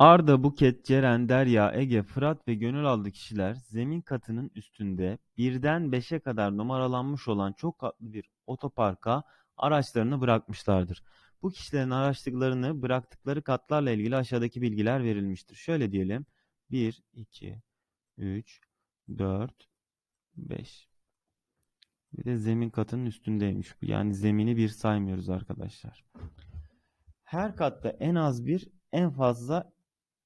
Arda, Buket, Ceren, Derya, Ege, Fırat ve Gönül adlı kişiler zemin katının üstünde birden beşe kadar numaralanmış olan çok katlı bir otoparka araçlarını bırakmışlardır. Bu kişilerin araçlarını bıraktıkları katlarla ilgili aşağıdaki bilgiler verilmiştir. Şöyle diyelim. 1, 2, 3, 4, 5. Bir de zemin katının üstündeymiş bu. Yani zemini bir saymıyoruz arkadaşlar. Her katta en az bir, en fazla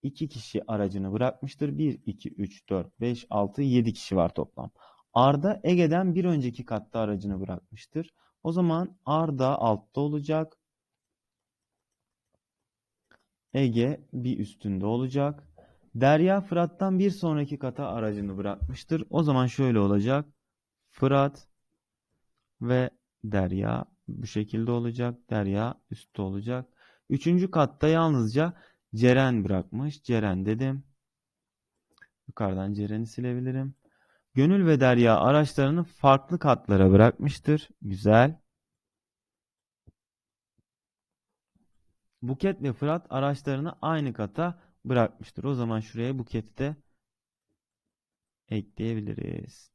2 kişi aracını bırakmıştır. 1, 2, 3, 4, 5, 6, 7 kişi var toplam. Arda Ege'den bir önceki katta aracını bırakmıştır. O zaman Arda altta olacak. Ege bir üstünde olacak. Derya Fırat'tan bir sonraki kata aracını bırakmıştır. O zaman şöyle olacak. Fırat ve Derya bu şekilde olacak. Derya üstte olacak. Üçüncü katta yalnızca Ceren bırakmış. Ceren dedim. Yukarıdan Ceren'i silebilirim. Gönül ve Derya araçlarını farklı katlara bırakmıştır. Güzel. Buket ve Fırat araçlarını aynı kata bırakmıştır. O zaman şuraya Buket'i de ekleyebiliriz.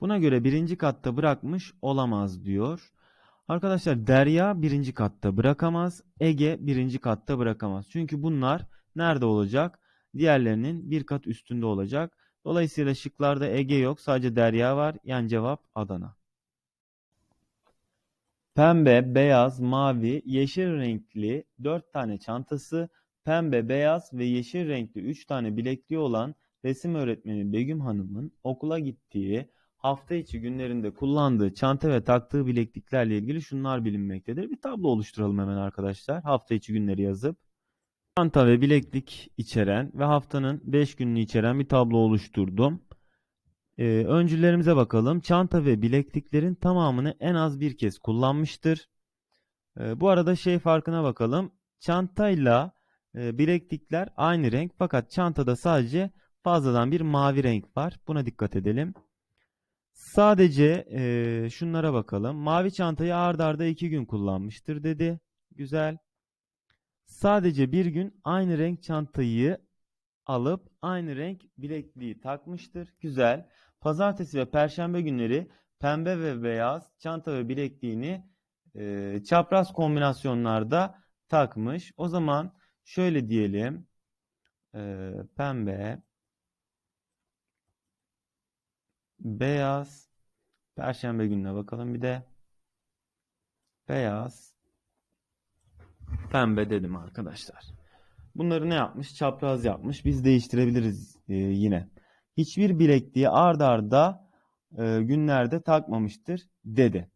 Buna göre birinci katta bırakmış olamaz diyor. Arkadaşlar Derya birinci katta bırakamaz. Ege birinci katta bırakamaz. Çünkü bunlar nerede olacak? Diğerlerinin bir kat üstünde olacak. Dolayısıyla şıklarda Ege yok. Sadece Derya var. Yani cevap Adana. Pembe, beyaz, mavi, yeşil renkli 4 tane çantası, pembe, beyaz ve yeşil renkli 3 tane bilekliği olan resim öğretmeni Begüm Hanım'ın okula gittiği hafta içi günlerinde kullandığı çanta ve taktığı bilekliklerle ilgili şunlar bilinmektedir. Bir tablo oluşturalım hemen arkadaşlar. Hafta içi günleri yazıp çanta ve bileklik içeren ve haftanın 5 gününü içeren bir tablo oluşturdum. Ee, öncülerimize bakalım. Çanta ve bilekliklerin tamamını en az bir kez kullanmıştır. Ee, bu arada şey farkına bakalım. Çantayla e, bileklikler aynı renk fakat çantada sadece fazladan bir mavi renk var. Buna dikkat edelim. Sadece e, şunlara bakalım. Mavi çantayı ard arda iki gün kullanmıştır dedi. Güzel. Sadece bir gün aynı renk çantayı alıp aynı renk bilekliği takmıştır. Güzel. Pazartesi ve perşembe günleri pembe ve beyaz çanta ve bilekliğini e, çapraz kombinasyonlarda takmış. O zaman şöyle diyelim. E, pembe, beyaz, perşembe gününe bakalım bir de. Beyaz, pembe dedim arkadaşlar. Bunları ne yapmış? Çapraz yapmış. Biz değiştirebiliriz e, yine. Hiçbir bilekliği ard arda e, günlerde takmamıştır dedi.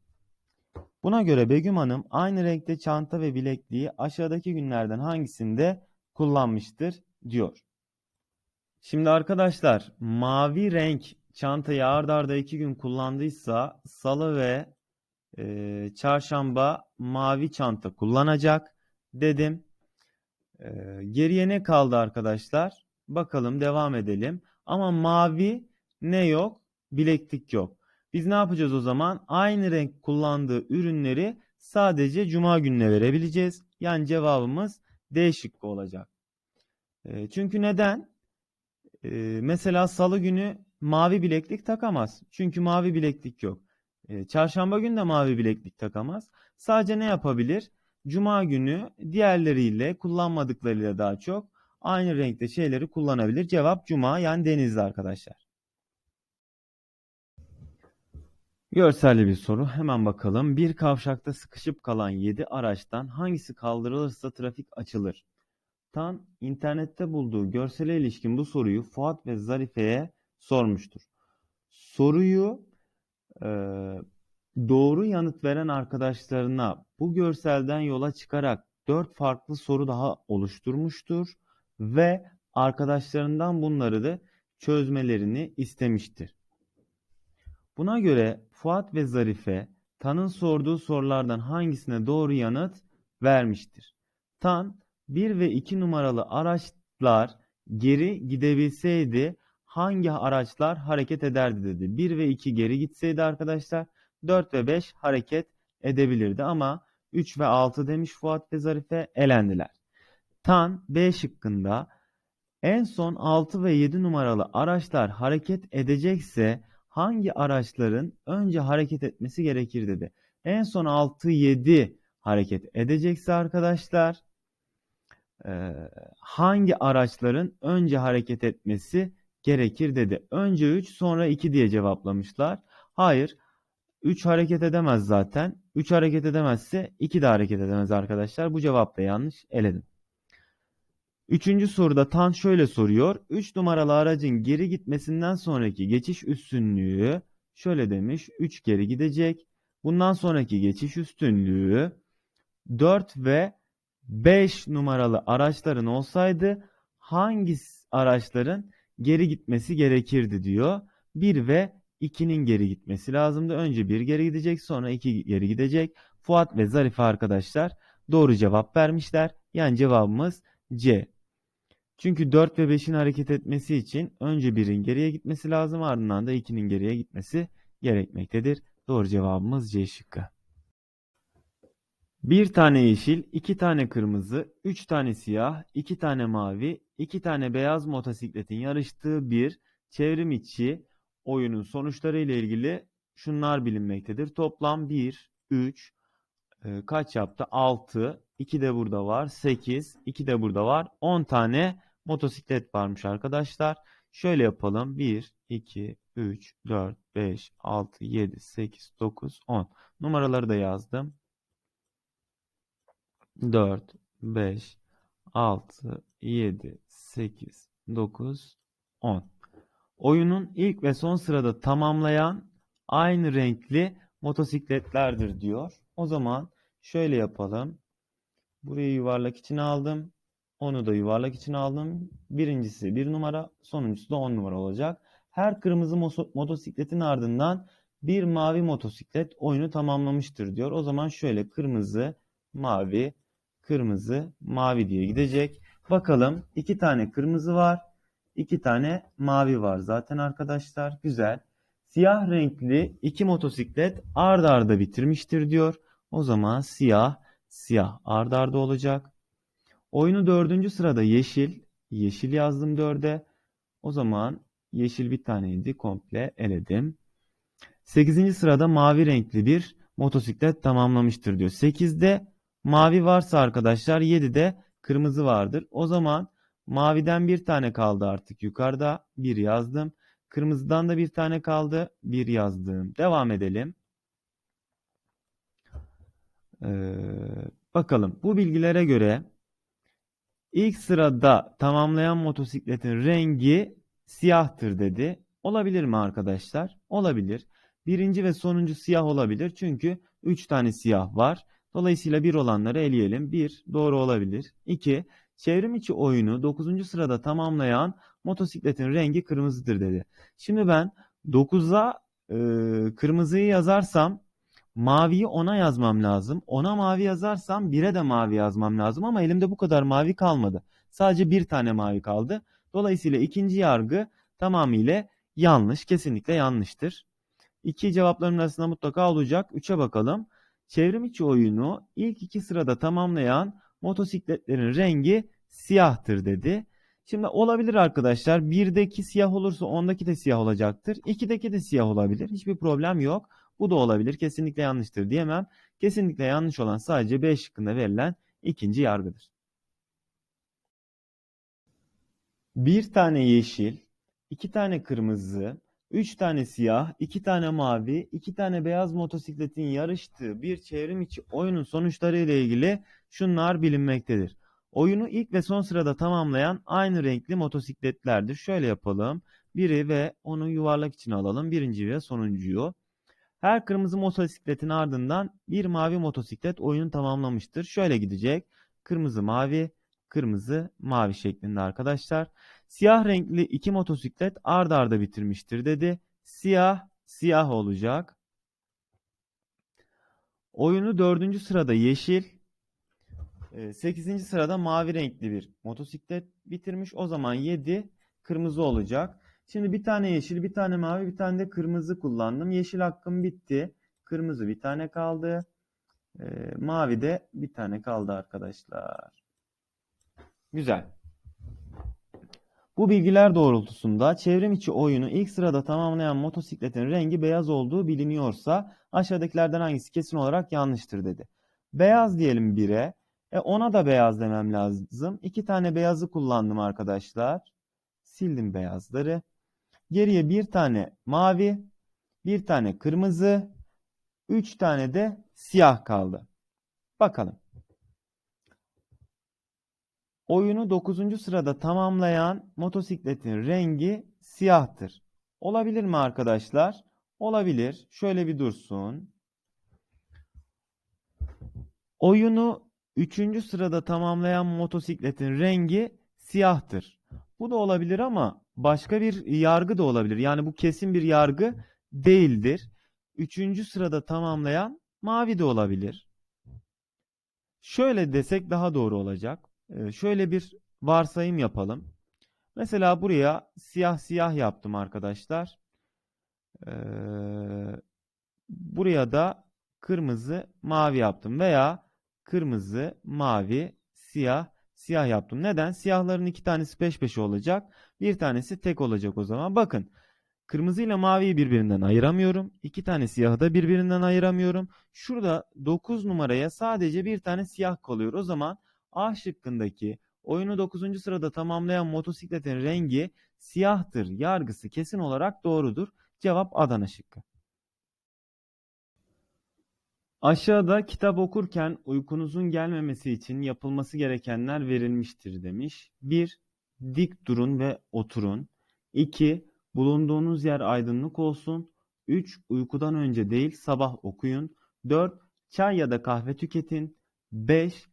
Buna göre Begüm Hanım aynı renkte çanta ve bilekliği aşağıdaki günlerden hangisinde kullanmıştır diyor. Şimdi arkadaşlar mavi renk çantayı ard arda iki gün kullandıysa salı ve e, çarşamba mavi çanta kullanacak dedim. E, geriye ne kaldı arkadaşlar? Bakalım devam edelim. Ama mavi ne yok? Bileklik yok. Biz ne yapacağız o zaman? Aynı renk kullandığı ürünleri sadece cuma gününe verebileceğiz. Yani cevabımız D şıkkı olacak. E, çünkü neden? E, mesela salı günü mavi bileklik takamaz. Çünkü mavi bileklik yok. E, çarşamba günü de mavi bileklik takamaz. Sadece ne yapabilir? Cuma günü diğerleriyle kullanmadıklarıyla daha çok aynı renkte şeyleri kullanabilir. Cevap Cuma yani denizli arkadaşlar. Görselli bir soru. Hemen bakalım. Bir kavşakta sıkışıp kalan 7 araçtan hangisi kaldırılırsa trafik açılır? Tan internette bulduğu görsele ilişkin bu soruyu Fuat ve Zarife'ye sormuştur. Soruyu e, doğru yanıt veren arkadaşlarına bu görselden yola çıkarak 4 farklı soru daha oluşturmuştur ve arkadaşlarından bunları da çözmelerini istemiştir. Buna göre Fuat ve Zarife Tan'ın sorduğu sorulardan hangisine doğru yanıt vermiştir? Tan 1 ve 2 numaralı araçlar geri gidebilseydi hangi araçlar hareket ederdi dedi. 1 ve 2 geri gitseydi arkadaşlar 4 ve 5 hareket edebilirdi ama 3 ve 6 demiş Fuat ve Zarife elendiler. Tan B şıkkında en son 6 ve 7 numaralı araçlar hareket edecekse hangi araçların önce hareket etmesi gerekir dedi. En son 6 7 hareket edecekse arkadaşlar hangi araçların önce hareket etmesi gerekir dedi. Önce 3 sonra 2 diye cevaplamışlar. Hayır 3 hareket edemez zaten. 3 hareket edemezse 2 de hareket edemez arkadaşlar. Bu cevap da yanlış. Eledim. Üçüncü soruda Tan şöyle soruyor. 3 numaralı aracın geri gitmesinden sonraki geçiş üstünlüğü şöyle demiş. 3 geri gidecek. Bundan sonraki geçiş üstünlüğü 4 ve 5 numaralı araçların olsaydı hangi araçların geri gitmesi gerekirdi diyor. 1 ve 2'nin geri gitmesi lazımdı. Önce 1 geri gidecek sonra 2 geri gidecek. Fuat ve Zarife arkadaşlar doğru cevap vermişler. Yani cevabımız C. Çünkü 4 ve 5'in hareket etmesi için önce 1'in geriye gitmesi lazım ardından da 2'nin geriye gitmesi gerekmektedir. Doğru cevabımız C şıkkı. Bir tane yeşil, iki tane kırmızı, üç tane siyah, iki tane mavi, iki tane beyaz motosikletin yarıştığı bir çevrim içi oyunun sonuçları ile ilgili şunlar bilinmektedir. Toplam 1, 3, e, kaç yaptı? 6, 2 de burada var, 8, 2 de burada var. 10 tane motosiklet varmış arkadaşlar. Şöyle yapalım. 1, 2, 3, 4, 5, 6, 7, 8, 9, 10. Numaraları da yazdım. 4, 5, 6, 7, 8, 9, 10. Oyunun ilk ve son sırada tamamlayan aynı renkli motosikletlerdir diyor. O zaman şöyle yapalım. Burayı yuvarlak içine aldım. Onu da yuvarlak içine aldım. Birincisi bir numara, sonuncusu da on numara olacak. Her kırmızı motosikletin ardından bir mavi motosiklet oyunu tamamlamıştır diyor. O zaman şöyle kırmızı, mavi, kırmızı, mavi diye gidecek. Bakalım iki tane kırmızı var. iki tane mavi var zaten arkadaşlar. Güzel. Siyah renkli iki motosiklet ard arda bitirmiştir diyor. O zaman siyah, siyah ard arda olacak. Oyunu dördüncü sırada yeşil. Yeşil yazdım dörde. O zaman yeşil bir taneydi. Komple eledim. Sekizinci sırada mavi renkli bir motosiklet tamamlamıştır diyor. Sekizde mavi varsa arkadaşlar 7'de kırmızı vardır. O zaman maviden bir tane kaldı artık yukarıda. Bir yazdım. Kırmızıdan da bir tane kaldı. Bir yazdım. Devam edelim. Ee, bakalım bu bilgilere göre ilk sırada tamamlayan motosikletin rengi siyahtır dedi. Olabilir mi arkadaşlar? Olabilir. Birinci ve sonuncu siyah olabilir. Çünkü 3 tane siyah var. Dolayısıyla bir olanları eleyelim. 1 doğru olabilir. 2 çevrim içi oyunu 9. sırada tamamlayan motosikletin rengi kırmızıdır dedi. Şimdi ben 9'a e, kırmızıyı yazarsam maviyi 10'a yazmam lazım. 10'a mavi yazarsam 1'e de mavi yazmam lazım ama elimde bu kadar mavi kalmadı. Sadece bir tane mavi kaldı. Dolayısıyla ikinci yargı tamamıyla yanlış. Kesinlikle yanlıştır. İki cevapların arasında mutlaka olacak. 3'e bakalım. Çevrim içi oyunu ilk iki sırada tamamlayan motosikletlerin rengi siyahtır dedi. Şimdi olabilir arkadaşlar. Birdeki siyah olursa ondaki de siyah olacaktır. İkideki de siyah olabilir. Hiçbir problem yok. Bu da olabilir. Kesinlikle yanlıştır diyemem. Kesinlikle yanlış olan sadece B şıkkında verilen ikinci yargıdır. Bir tane yeşil, iki tane kırmızı, 3 tane siyah, 2 tane mavi, 2 tane beyaz motosikletin yarıştığı bir çevrim içi oyunun sonuçları ile ilgili şunlar bilinmektedir. Oyunu ilk ve son sırada tamamlayan aynı renkli motosikletlerdir. Şöyle yapalım. Biri ve onu yuvarlak içine alalım. Birinci ve sonuncuyu. Her kırmızı motosikletin ardından bir mavi motosiklet oyunu tamamlamıştır. Şöyle gidecek. Kırmızı mavi, kırmızı mavi şeklinde arkadaşlar. Siyah renkli iki motosiklet ard arda bitirmiştir dedi. Siyah, siyah olacak. Oyunu dördüncü sırada yeşil, e, sekizinci sırada mavi renkli bir motosiklet bitirmiş. O zaman 7 kırmızı olacak. Şimdi bir tane yeşil, bir tane mavi, bir tane de kırmızı kullandım. Yeşil hakkım bitti. Kırmızı bir tane kaldı. E, mavi de bir tane kaldı arkadaşlar. Güzel. Bu bilgiler doğrultusunda çevrim içi oyunu ilk sırada tamamlayan motosikletin rengi beyaz olduğu biliniyorsa aşağıdakilerden hangisi kesin olarak yanlıştır dedi. Beyaz diyelim 1'e. E ona da beyaz demem lazım. İki tane beyazı kullandım arkadaşlar. Sildim beyazları. Geriye bir tane mavi, bir tane kırmızı, üç tane de siyah kaldı. Bakalım. Oyunu 9. sırada tamamlayan motosikletin rengi siyahtır. Olabilir mi arkadaşlar? Olabilir. Şöyle bir dursun. Oyunu 3. sırada tamamlayan motosikletin rengi siyahtır. Bu da olabilir ama başka bir yargı da olabilir. Yani bu kesin bir yargı değildir. 3. sırada tamamlayan mavi de olabilir. Şöyle desek daha doğru olacak. Ee, şöyle bir varsayım yapalım. Mesela buraya siyah siyah yaptım arkadaşlar. Ee, buraya da kırmızı mavi yaptım veya kırmızı mavi siyah siyah yaptım. Neden? Siyahların iki tanesi peş peşe olacak. Bir tanesi tek olacak o zaman. Bakın Kırmızı ile maviyi birbirinden ayıramıyorum. İki tane siyahı da birbirinden ayıramıyorum. Şurada 9 numaraya sadece bir tane siyah kalıyor. O zaman A şıkkındaki oyunu 9. sırada tamamlayan motosikletin rengi siyahtır yargısı kesin olarak doğrudur. Cevap Adana şıkkı. Aşağıda kitap okurken uykunuzun gelmemesi için yapılması gerekenler verilmiştir demiş. 1. Dik durun ve oturun. 2. Bulunduğunuz yer aydınlık olsun. 3. Uykudan önce değil sabah okuyun. 4. Çay ya da kahve tüketin. 5.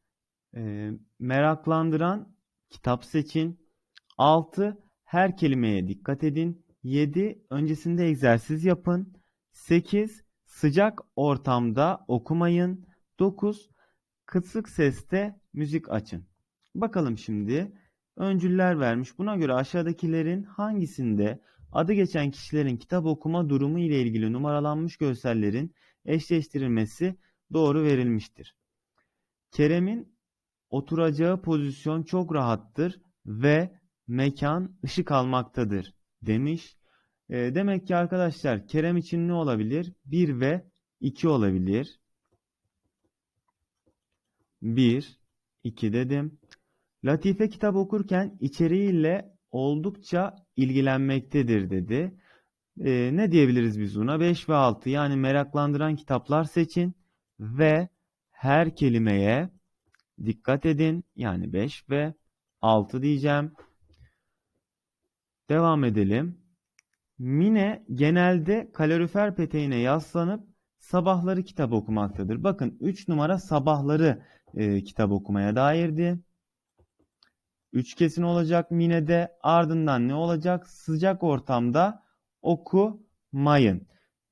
E, meraklandıran kitap seçin. 6. Her kelimeye dikkat edin. 7. Öncesinde egzersiz yapın. 8. Sıcak ortamda okumayın. 9. Kısık seste müzik açın. Bakalım şimdi öncüller vermiş. Buna göre aşağıdakilerin hangisinde adı geçen kişilerin kitap okuma durumu ile ilgili numaralanmış görsellerin eşleştirilmesi doğru verilmiştir. Kerem'in oturacağı pozisyon çok rahattır ve mekan ışık almaktadır demiş. E, demek ki arkadaşlar Kerem için ne olabilir? 1 ve 2 olabilir. 1, 2 dedim. Latife kitap okurken içeriğiyle oldukça ilgilenmektedir dedi. E, ne diyebiliriz biz buna? 5 ve 6 yani meraklandıran kitaplar seçin ve her kelimeye dikkat edin. Yani 5 ve 6 diyeceğim. Devam edelim. Mine genelde kalorifer peteğine yaslanıp sabahları kitap okumaktadır. Bakın 3 numara sabahları e, kitap okumaya dairdi. 3 kesin olacak Mine'de. Ardından ne olacak? Sıcak ortamda okumayın.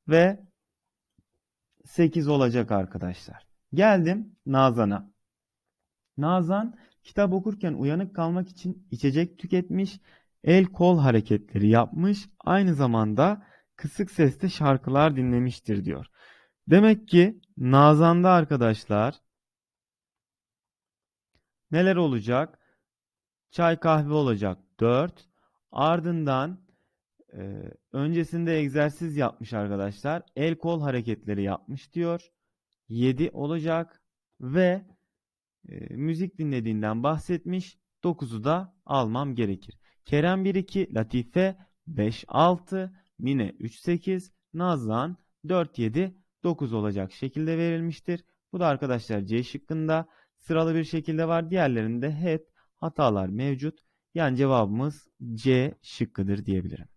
Ve 8 olacak arkadaşlar. Geldim Nazan'a. Nazan kitap okurken uyanık kalmak için içecek tüketmiş, el kol hareketleri yapmış, aynı zamanda kısık sesle şarkılar dinlemiştir diyor. Demek ki Nazan'da arkadaşlar neler olacak? Çay kahve olacak 4. Ardından e, öncesinde egzersiz yapmış arkadaşlar. El kol hareketleri yapmış diyor. 7 olacak ve e, müzik dinlediğinden bahsetmiş. 9'u da almam gerekir. Kerem 1-2, Latife 5-6, Mine 3-8, Nazan 4-7, 9 olacak şekilde verilmiştir. Bu da arkadaşlar C şıkkında sıralı bir şekilde var. Diğerlerinde hep hatalar mevcut. Yani cevabımız C şıkkıdır diyebilirim.